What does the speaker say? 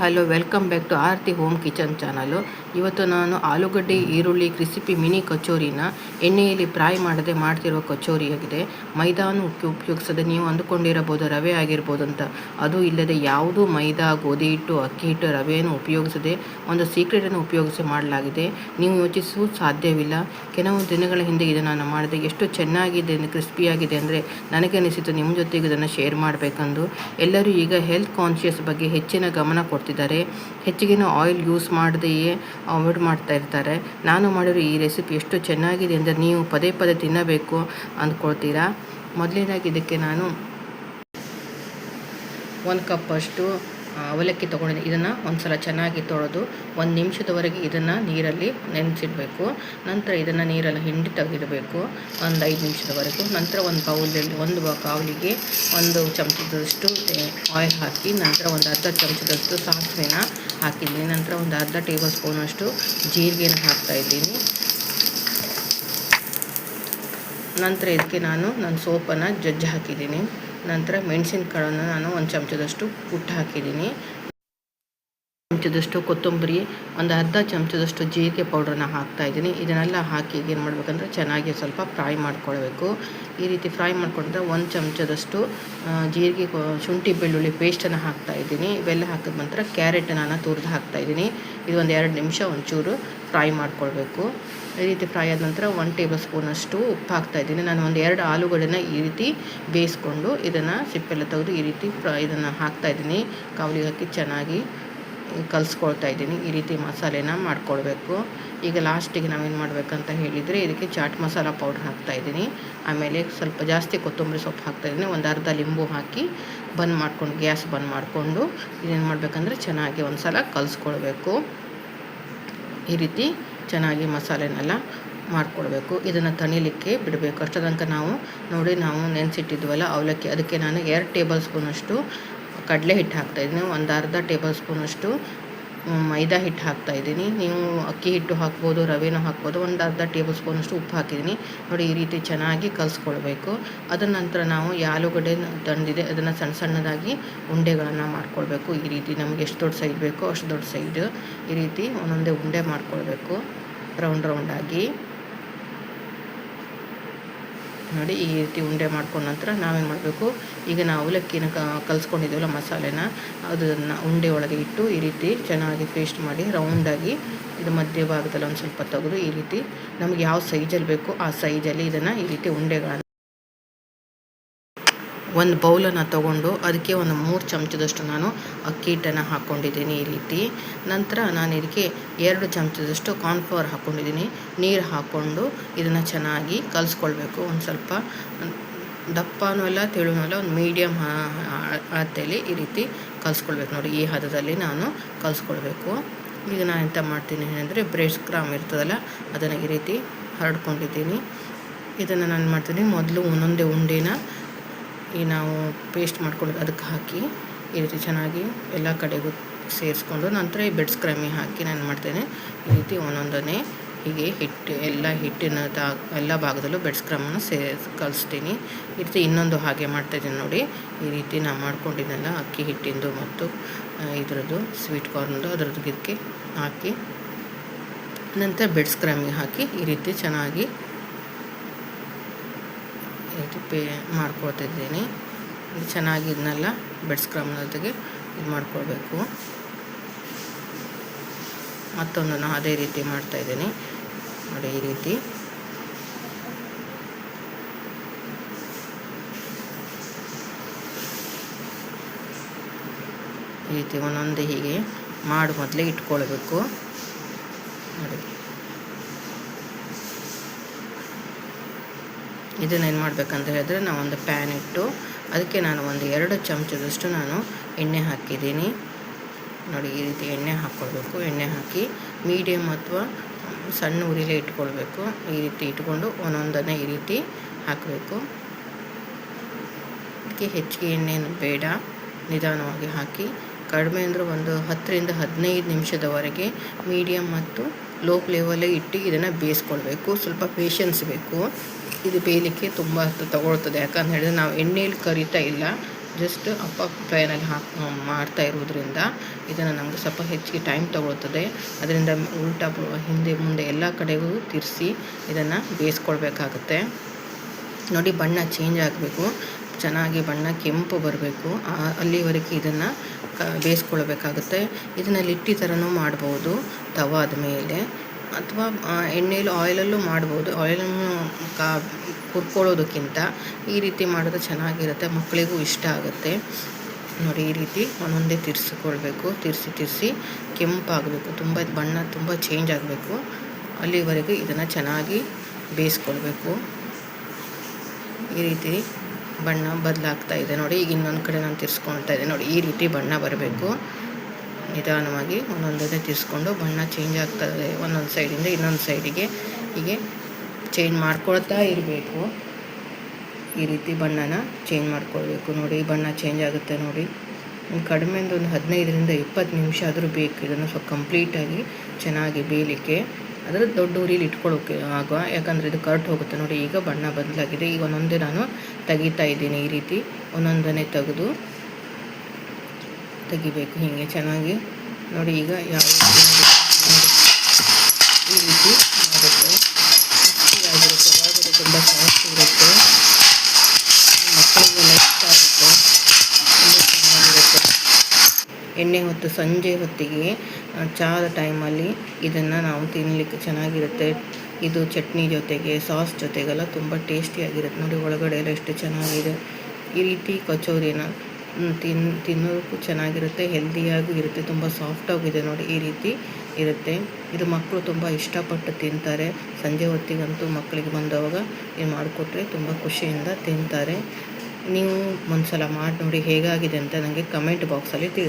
Hello, welcome back to Aarti home kitchen channel. ಇವತ್ತು ನಾನು ಆಲೂಗಡ್ಡೆ, ಈರುಳ್ಳಿ, ಕ್ರಿಸಿಪಿ ಮಿನಿ ಕಚೋರಿನ ಎಣ್ಣೆಯಲ್ಲಿ ಫ್ರೈ ಮಾಡದೆ ಮಾಡ್ತಿರುವ ಕಚೋರಿಯಾಗಿದೆ ಮೈದಾನು ಉಪಯೋಗಿಸದೆ ನೀವು ಅಂದುಕೊಂಡಿರಬಹುದು, ರವೆ ಆಗಿರ್ಬೋದು ಅಂತ. ಅದು ಇಲ್ಲದೆ ಯಾವುದೂ ಮೈದಾ, ಗೋಧಿ ಹಿಟ್ಟು, ಅಕ್ಕಿ ಹಿಟ್ಟು, ರವೆಯನ್ನು ಉಪಯೋಗಿಸದೆ ಒಂದು ಸೀಕ್ರೆಟನ್ನು ಉಪಯೋಗಿಸಿ ಮಾಡಲಾಗಿದೆ. ನೀವು ಯೋಚಿಸುವುದು ಸಾಧ್ಯವಿಲ್ಲ. ಕೆಲವು ದಿನಗಳ ಹಿಂದೆ ಇದನ್ನು ನಾನು ಮಾಡಿದೆ. ಎಷ್ಟು ಚೆನ್ನಾಗಿದೆ ಕ್ರಿಸ್ಪಿಯಾಗಿದೆ ಅಂದರೆ ನನಗೆ ಅನಿಸಿತು ನಿಮ್ಮ ಜೊತೆಗೆ ಇದನ್ನು ಶೇರ್ ಮಾಡಬೇಕೆಂದು. ಎಲ್ಲರೂ ಈಗ ಹೆಲ್ತ್ ಕಾನ್ಷಿಯಸ್ ಬಗ್ಗೆ ಹೆಚ್ಚಿನ ಗಮನ ಕೊಡ್ತಿದ್ದಾರೆ ಹೆಚ್ಚಿಗೆನ ಆಯಿಲ್ ಯೂಸ್ ಮಾಡದೆಯೇ ಅವಾಯ್ಡ್ ಮಾಡ್ತಾ ಇರ್ತಾರೆ. ನಾನು ಮಾಡಿರೋ ಈ ರೆಸಿಪಿ ಎಷ್ಟು ಚೆನ್ನಾಗಿದೆ ಅಂದರೆ ನೀವು ಪದೇ ಪದೇ ತಿನ್ನಬೇಕು ಅಂದ್ಕೊಳ್ತೀರಾ? ಮೊದಲನೇದಾಗಿ ಇದಕ್ಕೆ ನಾನು ಒಂದು ಕಪ್ಪಷ್ಟು ಅವಲಕ್ಕಿ ತೊಗೊಂಡಿದ್ದೀನಿ ಇದನ್ನು ಒಂದು ಸಲ ಚೆನ್ನಾಗಿ ತೊಳೆದು ಒಂದು ನಿಮಿಷದವರೆಗೆ ಇದನ್ನು ನೀರಲ್ಲಿ ನೆನೆಸಿಡಬೇಕು. ನಂತರ ಇದನ್ನು ನೀರಲ್ಲಿ ಹಿಂಡಿ ತೆಗೆದಿಡಬೇಕು. ಒಂದು ಐದು ನಿಮಿಷದವರೆಗೂ. ನಂತರ ಒಂದು ಬೌಲಲ್ಲಿ ಒಂದು ಕಾವಲಿಗೆ ಒಂದು ಚಮಚದಷ್ಟು ಆಯಿಲ್ ಹಾಕಿ ನಂತರ ಒಂದು ಅರ್ಧ ಚಮಚದಷ್ಟು ಸಾಸಿವೆನ ಹಾಕಿದ್ದೀನಿ. ನಂತರ ಒಂದು ಅರ್ಧ ಟೇಬಲ್ ಸ್ಪೂನಷ್ಟು ಜೀರಿಗೆನ ಹಾಕ್ತಾ ಇದ್ದೀನಿ. ನಂತರ ಇದಕ್ಕೆ ನಾನು ನನ್ನ ಸೋಪನ್ನು ಜಜ್ಜಿ ಹಾಕಿದ್ದೀನಿ. ನಂತರ ಮೆಣಸಿನಕಾಳನ್ನು ನಾನು ಒಂದು ಚಮಚದಷ್ಟು ಕುಟ್ಟು ಹಾಕಿದ್ದೀನಿ. ಚಮಚದಷ್ಟು ಕೊತ್ತಂಬರಿ, ಒಂದು ಅರ್ಧ ಚಮಚದಷ್ಟು ಜೀರಿಗೆ ಪೌಡ್ರನ್ನ ಹಾಕ್ತಾ ಇದ್ದೀನಿ. ಇದನ್ನೆಲ್ಲ ಹಾಕಿ ಏನು ಮಾಡಬೇಕಂದ್ರೆ ಚೆನ್ನಾಗಿ ಸ್ವಲ್ಪ ಫ್ರೈ ಮಾಡ್ಕೊಳ್ಬೇಕು. ಈ ರೀತಿ ಫ್ರೈ ಮಾಡ್ಕೊಂಡ್ರೆ ಒಂದು ಚಮಚದಷ್ಟು ಜೀರಿಗೆ ಶುಂಠಿ ಬೆಳ್ಳುಳ್ಳಿ ಪೇಸ್ಟನ್ನು ಹಾಕ್ತಾ ಇದ್ದೀನಿ. ಇವೆಲ್ಲ ಹಾಕಿದ ನಂತರ ಕ್ಯಾರೆಟ್ ನಾನು ತುರಿದು ಹಾಕ್ತಾ ಇದ್ದೀನಿ. ಇದು ಒಂದು ಎರಡು ನಿಮಿಷ ಒಂಚೂರು ಫ್ರೈ ಮಾಡ್ಕೊಳ್ಬೇಕು. ಈ ರೀತಿ ಫ್ರೈ ಆದ ನಂತರ ಒನ್ ಟೇಬಲ್ ಸ್ಪೂನಷ್ಟು ಉಪ್ಪು ಹಾಕ್ತಾ ಇದ್ದೀನಿ. ನಾನು ಒಂದು ಎರಡು ಆಲೂಗಡ್ಡೆನ ಈ ರೀತಿ ಬೇಯಿಸ್ಕೊಂಡು ಇದನ್ನು ಸಿಪ್ಪೆಲ್ಲ ತೆಗೆದು ಈ ರೀತಿ ಫ್ರೈ ಇದನ್ನು ಹಾಕ್ತಾ ಇದ್ದೀನಿ. ಕಾವಲಿಗೆ ಹಾಕಿ ಚೆನ್ನಾಗಿ ಕಲಿಸ್ಕೊಳ್ತಾ ಇದ್ದೀನಿ. ಈ ರೀತಿ ಮಸಾಲೆನ ಮಾಡ್ಕೊಳ್ಬೇಕು. ಈಗ ಲಾಸ್ಟಿಗೆ ನಾವೇನು ಮಾಡಬೇಕಂತ ಹೇಳಿದರೆ ಇದಕ್ಕೆ ಚಾಟ್ ಮಸಾಲ ಪೌಡ್ರ್ ಹಾಕ್ತಾ ಇದ್ದೀನಿ. ಆಮೇಲೆ ಸ್ವಲ್ಪ ಜಾಸ್ತಿ ಕೊತ್ತಂಬರಿ ಸೊಪ್ಪು ಹಾಕ್ತಾಯಿದ್ದೀನಿ ಒಂದು ಅರ್ಧ ಲಿಂಬು ಹಾಕಿ ಬಂದ್ ಮಾಡ್ಕೊಂಡು, ಗ್ಯಾಸ್ ಬಂದ್ ಮಾಡಿಕೊಂಡು ಇದೇನು ಮಾಡಬೇಕಂದ್ರೆ ಚೆನ್ನಾಗಿ ಒಂದು ಸಲ ಕಲಿಸ್ಕೊಳ್ಬೇಕು. ಈ ರೀತಿ ಚೆನ್ನಾಗಿ ಮಸಾಲೆನೆಲ್ಲ ಮಾಡ್ಕೊಳ್ಬೇಕು. ಇದನ್ನು ತಣಿಲಿಕ್ಕೆ ಬಿಡಬೇಕು. ಅಷ್ಟರ ತನಕ ನಾವು ನೋಡಿ, ನಾವು ನೆನೆಸಿಟ್ಟಿದ್ವಲ್ಲ ಅವಲಕ್ಕಿ. ಅದಕ್ಕೆ ನಾನು ಎರಡು ಟೇಬಲ್ ಸ್ಪೂನಷ್ಟು ಕಡಲೆ ಹಿಟ್ಟು ಹಾಕ್ತಾಯಿದ್ದೀನಿ ಒಂದು ಅರ್ಧ ಟೇಬಲ್ ಸ್ಪೂನಷ್ಟು ಮೈದಾ ಹಿಟ್ಟು ಹಾಕ್ತಾ ಇದ್ದೀನಿ. ನೀವು ಅಕ್ಕಿ ಹಿಟ್ಟು ಹಾಕ್ಬೋದು, ರವೆನೂ ಹಾಕ್ಬೋದು, ಒಂದು ಅರ್ಧ ಟೇಬಲ್ ಸ್ಪೂನಷ್ಟು ಉಪ್ಪು ಹಾಕಿದ್ದೀನಿ. ನೋಡಿ, ಈ ರೀತಿ ಚೆನ್ನಾಗಿ ಕಲಿಸ್ಕೊಳ್ಬೇಕು. ಅದರ ನಂತರ ನಾವು ಆಲೂಗಡ್ಡೆ ತಂದಿದೆ, ಅದನ್ನು ಸಣ್ಣ ಸಣ್ಣದಾಗಿ ಉಂಡೆಗಳನ್ನು ಮಾಡ್ಕೊಳ್ಬೇಕು. ಈ ರೀತಿ ನಮಗೆ ಎಷ್ಟು ದೊಡ್ಡ ಸೈಜ್ ಬೇಕೋ ಅಷ್ಟು ದೊಡ್ಡ ಸೈಜ್ ಈ ರೀತಿ ಒಂದೊಂದೇ ಉಂಡೆ ಮಾಡ್ಕೊಳ್ಬೇಕು. ರೌಂಡ್, ರೌಂಡಾಗಿ. ನೋಡಿ, ಈ ರೀತಿ ಉಂಡೆ ಮಾಡ್ಕೊಂಡ ನಂತರ ನಾವೇನು ಮಾಡಬೇಕು? ಈಗ ನಾವು ಅವಲಕ್ಕಿನ ಕಲಿಸ್ಕೊಂಡಿದ್ದೀವಲ್ಲ ಮಸಾಲೆನ, ಅದನ್ನು ಉಂಡೆ ಒಳಗೆ ಇಟ್ಟು ಈ ರೀತಿ ಚೆನ್ನಾಗಿ ಪೇಸ್ಟ್ ಮಾಡಿ ರೌಂಡಾಗಿ ಇದು ಮಧ್ಯ ಭಾಗದಲ್ಲಿ ಒಂದು ಸ್ವಲ್ಪ ತೆಗೆದು ಈ ರೀತಿ ನಮಗೆ ಯಾವ ಸೈಜಲ್ಲಿ ಬೇಕೋ ಆ ಸೈಜಲ್ಲಿ ಇದನ್ನು ಈ ರೀತಿ ಉಂಡೆಗಳನ್ನು ಒಂದು ಬೌಲನ್ನು ತಗೊಂಡು ಅದಕ್ಕೆ ಒಂದು ಮೂರು ಚಮಚದಷ್ಟು ನಾನು ಅಕ್ಕಿ ಹಿಟ್ಟನ್ನು ಹಾಕ್ಕೊಂಡಿದ್ದೀನಿ ಈ ರೀತಿ ನಂತರ ನಾನು ಇದಕ್ಕೆ ಎರಡು ಚಮಚದಷ್ಟು ಕಾರ್ನ್ಫ್ಲವರ್ ಹಾಕ್ಕೊಂಡಿದ್ದೀನಿ ನೀರು ಹಾಕ್ಕೊಂಡು ಇದನ್ನು ಚೆನ್ನಾಗಿ ಕಲಿಸ್ಕೊಳ್ಬೇಕು ಒಂದು ಸ್ವಲ್ಪ ದಪ್ಪನೂ ಅಲ್ಲ ತೆಳುನೂ ಅಲ್ಲ ಒಂದು ಮೀಡಿಯಮ್ ಅಳತೆಯಲ್ಲಿ ಈ ರೀತಿ ಕಲಿಸ್ಕೊಳ್ಬೇಕು ನೋಡಿ ಈ ಹದದಲ್ಲಿ ನಾನು ಕಲಿಸ್ಕೊಳ್ಬೇಕು ಈಗ ನಾನು ಎಂತ ಮಾಡ್ತೀನಿ ಅಂದರೆ ಬ್ರೆಡ್ ಕ್ರಾಮ್ ಇರ್ತದಲ್ಲ ಅದನ್ನು ಈ ರೀತಿ ಹರಡ್ಕೊಂಡಿದ್ದೀನಿ ಇದನ್ನು ನಾನು ಮಾಡ್ತೀನಿ ಮೊದಲು ಒಂದೊಂದೇ ಉಂಡೆನ ಈ ನಾವು ಪೇಸ್ಟ್ ಮಾಡ್ಕೊಂಡು ಅದಕ್ಕೆ ಹಾಕಿ, ಈ ರೀತಿ ಚೆನ್ನಾಗಿ ಎಲ್ಲ ಕಡೆಗೂ ಸೇರಿಸ್ಕೊಂಡು ನಂತರ ಈ ಬೆಡ್ಸ್ ಕ್ರಮಿ ಹಾಕಿ ನಾನು ಮಾಡ್ತೇನೆ. ಈ ರೀತಿ ಒಂದೊಂದನ್ನೇ ಹೀಗೆ ಹಿಟ್ಟು, ಎಲ್ಲ ಹಿಟ್ಟಿನ ತಾ, ಎಲ್ಲ ಭಾಗದಲ್ಲೂ ಬೆಡ್ಸ್ ಕ್ರಮನ ಸೇ, ಕಲಿಸ್ತೀನಿ. ಈ ರೀತಿ ಇನ್ನೊಂದು ಹಾಗೆ ಮಾಡ್ತಾಯಿದ್ದೀನಿ ನೋಡಿ. ಈ ರೀತಿ ನಾನು ಮಾಡ್ಕೊಂಡಿದ್ದೆಲ್ಲ ಅಕ್ಕಿ ಹಿಟ್ಟಿಂದು ಮತ್ತು ಇದರದ್ದು ಸ್ವೀಟ್ ಕಾರ್ನ್ದು ಅದರದ್ದು ಇದಕ್ಕೆ ಹಾಕಿ, ನಂತರ ಬೆಡ್ಸ್ ಕ್ರಮಿ ಹಾಕಿ ಈ ರೀತಿ ಚೆನ್ನಾಗಿ ರೀತಿ ಪೇ ಇದು ಚೆನ್ನಾಗಿ ಇದನ್ನೆಲ್ಲ ಬೆಡ್ ಸ್ಕ್ರಮ್ ಜೊತೆಗೆ ಇದು ಮಾಡ್ಕೊಳ್ಬೇಕು ಮತ್ತೊಂದನ್ನು ಅದೇ ರೀತಿ ಮಾಡ್ತಾಯಿದ್ದೀನಿ ನೋಡಿ, ಈ ರೀತಿ. ಈ ರೀತಿ ಒಂದೊಂದು ಹೀಗೆ ಮಾಡಿ, ಮೊದಲೇ ಇಟ್ಕೊಳ್ಬೇಕು ನೋಡಿ ಇದನ್ನು ಏನು ಮಾಡಬೇಕಂತ ಹೇಳಿದ್ರೆ ನಾವು ಒಂದು ಪ್ಯಾನ್ ಇಟ್ಟು ಅದಕ್ಕೆ ನಾನು ಒಂದು ಎರಡು ಚಮಚದಷ್ಟು ನಾನು ಎಣ್ಣೆ ಹಾಕಿದ್ದೀನಿ. ನೋಡಿ, ಈ ರೀತಿ ಎಣ್ಣೆ ಹಾಕ್ಕೊಳ್ಬೇಕು ಎಣ್ಣೆ ಹಾಕಿ ಮೀಡಿಯಮ್ ಅಥವಾ ಸಣ್ಣ ಉರಿಲೇ ಇಟ್ಕೊಳ್ಬೇಕು. ಈ ರೀತಿ ಇಟ್ಕೊಂಡು ಒಂದೊಂದನ್ನೇ ಈ ರೀತಿ ಹಾಕಬೇಕು. ಅದಕ್ಕೆ ಹೆಚ್ಚಿಗೆ ಎಣ್ಣೆಯನ್ನು ಬೇಡ. ನಿಧಾನವಾಗಿ ಹಾಕಿ ಕಡಿಮೆ ಅಂದರೆ ಒಂದು ಹತ್ತರಿಂದ ಹದಿನೈದು ನಿಮಿಷದವರೆಗೆ ಮೀಡಿಯಮ್ ಮತ್ತು ಲೋ ಫ್ಲೇವಲ್ಲೇ ಇಟ್ಟು ಇದನ್ನು ಬೇಯಿಸ್ಕೊಳ್ಬೇಕು. ಸ್ವಲ್ಪ ಪೇಷನ್ಸ್ ಬೇಕು. ಇದು ಬೇಯಲಿಕ್ಕೆ ತುಂಬ ಹೊತ್ತು ತಗೊಳ್ತದೆ. ಯಾಕಂತ ಹೇಳಿದ್ರೆ ನಾವು ಎಣ್ಣೆಯಲ್ಲಿ ಕರಿತಾ ಇಲ್ಲ. ಜಸ್ಟ್ ಅಪ್ಪ ಫ್ರೈನಲ್ಲಿ ಹಾಕಿ ಮಾಡ್ತಾ ಇರೋದ್ರಿಂದ ಇದನ್ನು ನಮಗೆ ಸ್ವಲ್ಪ ಹೆಚ್ಚಿಗೆ ಟೈಮ್ ತಗೊಳ್ತದೆ. ಅದರಿಂದ ಉಲ್ಟಾ ಹಿಂದೆ ಮುಂದೆ ಎಲ್ಲ ಕಡೆಗೂ ತಿರ್ಸಿ ಇದನ್ನು ಬೇಯಿಸ್ಕೊಳ್ಬೇಕಾಗತ್ತೆ. ನೋಡಿ ಬಣ್ಣ ಚೇಂಜ್ ಆಗಬೇಕು. ಚೆನ್ನಾಗಿ ಬಣ್ಣ ಕೆಂಪು ಬರಬೇಕು. ಅಲ್ಲಿವರೆಗೆ ಇದನ್ನು ಬೇಯಿಸ್ಕೊಳ್ಬೇಕಾಗುತ್ತೆ. ಇದನ್ನು ಲಿಟ್ಟಿ ಥರನೂ ಮಾಡ್ಬೋದು. ತವಾದ ಮೇಲೆ. ಅಥವಾ ಎಣ್ಣೆಯಲ್ಲಿ, ಆಯಿಲಲ್ಲೂ ಮಾಡ್ಬೋದು. ಆಯಿಲನ್ನು ಕಾ, ಹುರ್ಕೊಳ್ಳೋದಕ್ಕಿಂತ ಈ ರೀತಿ ಮಾಡಿದ್ರೆ ಚೆನ್ನಾಗಿರುತ್ತೆ. ಮಕ್ಕಳಿಗೂ ಇಷ್ಟ ಆಗುತ್ತೆ. ನೋಡಿ, ಈ ರೀತಿ ಒಂದೊಂದೇ ತಿರ್ಸಿಕೊಳ್ಬೇಕು. ತಿರ್ಸಿ ತಿರ್ಸಿ ಕೆಂಪಾಗಬೇಕು. ತುಂಬ, ಬಣ್ಣ ತುಂಬ ಚೇಂಜ್ ಆಗಬೇಕು. ಅಲ್ಲಿವರೆಗೂ ಇದನ್ನು ಚೆನ್ನಾಗಿ ಬೇಯಿಸ್ಕೊಳ್ಬೇಕು. ಈ ರೀತಿ ಬಣ್ಣ ಬದಲಾಗ್ತಾ ಇದೆ. ನೋಡಿ, ಈಗ ಇನ್ನೊಂದು ಕಡೆ ನಾನು ತಿರ್ಸ್ಕೊಳ್ತಾ ಇದ್ದೆ. ನೋಡಿ, ಈ ರೀತಿ ಬಣ್ಣ ಬರಬೇಕು. ನಿಧಾನವಾಗಿ ಒಂದೊಂದೇ ತಿರ್ಸ್ಕೊಂಡು ಬಣ್ಣ ಚೇಂಜ್ ಆಗ್ತದೆ ಒಂದೊಂದು ಸೈಡಿಂದ ಇನ್ನೊಂದು ಸೈಡಿಗೆ ಹೀಗೆ ಚೇಂಜ್ ಮಾಡ್ಕೊಳ್ತಾ ಇರಬೇಕು. ಈ ರೀತಿ ಬಣ್ಣನ ಚೇಂಜ್ ಮಾಡ್ಕೊಳ್ಬೇಕು. ನೋಡಿ, ಬಣ್ಣ ಚೇಂಜ್ ಆಗುತ್ತೆ ನೋಡಿ. ಕಡಿಮೆ ಒಂದು ಹದಿನೈದರಿಂದ ಇಪ್ಪತ್ತು ನಿಮಿಷ ಆದರೂ ಬೇಕು. ಇದನ್ನು ಸ್ವಲ್ಪ ಕಂಪ್ಲೀಟಾಗಿ ಚೆನ್ನಾಗಿ ಬೇಯಲಿಕ್ಕೆ. ಅದರ ದೊಡ್ಡ ಉರಿಲಿ ಇಟ್ಕೊಳ್ಳೋಕೆ ಆಗುವ. ಯಾಕಂದರೆ ಇದು ಕರ್ಟ್ ಹೋಗುತ್ತೆ ನೋಡಿ. ಈಗ ಬಣ್ಣ ಬದಲಾಗಿದೆ. ಈಗ ಒಂದೊಂದೇ ನಾನು ತೆಗಿತಾ ಇದ್ದೀನಿ ಈ ರೀತಿ. ಒಂದೊಂದನ್ನೇ ತೆಗೆದು ತೆಗಿಬೇಕು. ಹೀಗೆ ಚೆನ್ನಾಗಿ ನೋಡಿ ಈಗ ಯಾವ ರೀತಿ. ಈ ರೀತಿ ಮಾಡುತ್ತೆ. ಆಗಿರುತ್ತೆ ಒಳಗಡೆ ತುಂಬ ಸಾಫ್ಟ್ ಇರುತ್ತೆ. ಮಕ್ಕಳಿಗೆ ಇಷ್ಟ ಆಗುತ್ತೆ. ತುಂಬ ಚೆನ್ನಾಗಿರುತ್ತೆ. ಎಣ್ಣೆ ಹೊತ್ತು ಸಂಜೆ ಹೊತ್ತಿಗೆ ಚಹದ ಟೈಮಲ್ಲಿ ಇದನ್ನು ನಾವು ತಿನ್ನಲಿಕ್ಕೆ ಚೆನ್ನಾಗಿರುತ್ತೆ. ಇದು ಚಟ್ನಿ ಜೊತೆಗೆ ಸಾಸ್ ಜೊತೆಗೆಲ್ಲ ತುಂಬ ಟೇಸ್ಟಿಯಾಗಿರುತ್ತೆ ನೋಡಿ, ಒಳಗಡೆ ಎಲ್ಲ ಎಷ್ಟು ಚೆನ್ನಾಗಿದೆ. ಈ ರೀತಿ ಕಚೋರಿನ ತಿನ್, ತಿನ್ನೋದಕ್ಕೂ ಚೆನ್ನಾಗಿರುತ್ತೆ, ಹೆಲ್ದಿಯಾಗೂ ಇರುತ್ತೆ, ತುಂಬ ಸಾಫ್ಟಾಗಿದೆ ನೋಡಿ ಈ ರೀತಿ ಇರುತ್ತೆ. ಇದು ಮಕ್ಕಳು ತುಂಬ ಇಷ್ಟಪಟ್ಟು ತಿಂತಾರೆ. ಸಂಜೆ ಹೊತ್ತಿಗಂತೂ ಮಕ್ಕಳಿಗೆ ಬಂದವಾಗ ಇದು ಮಾಡಿಕೊಟ್ರೆ ತುಂಬ ಖುಷಿಯಿಂದ ತಿಂತಾರೆ. ನೀವು ಒಂದ್ಸಲ ಮಾಡಿ ನೋಡಿ ಹೇಗಾಗಿದೆ ಅಂತ ನನಗೆ ಕಮೆಂಟ್ ಬಾಕ್ಸಲ್ಲಿ ತಿಳಿಸಿ.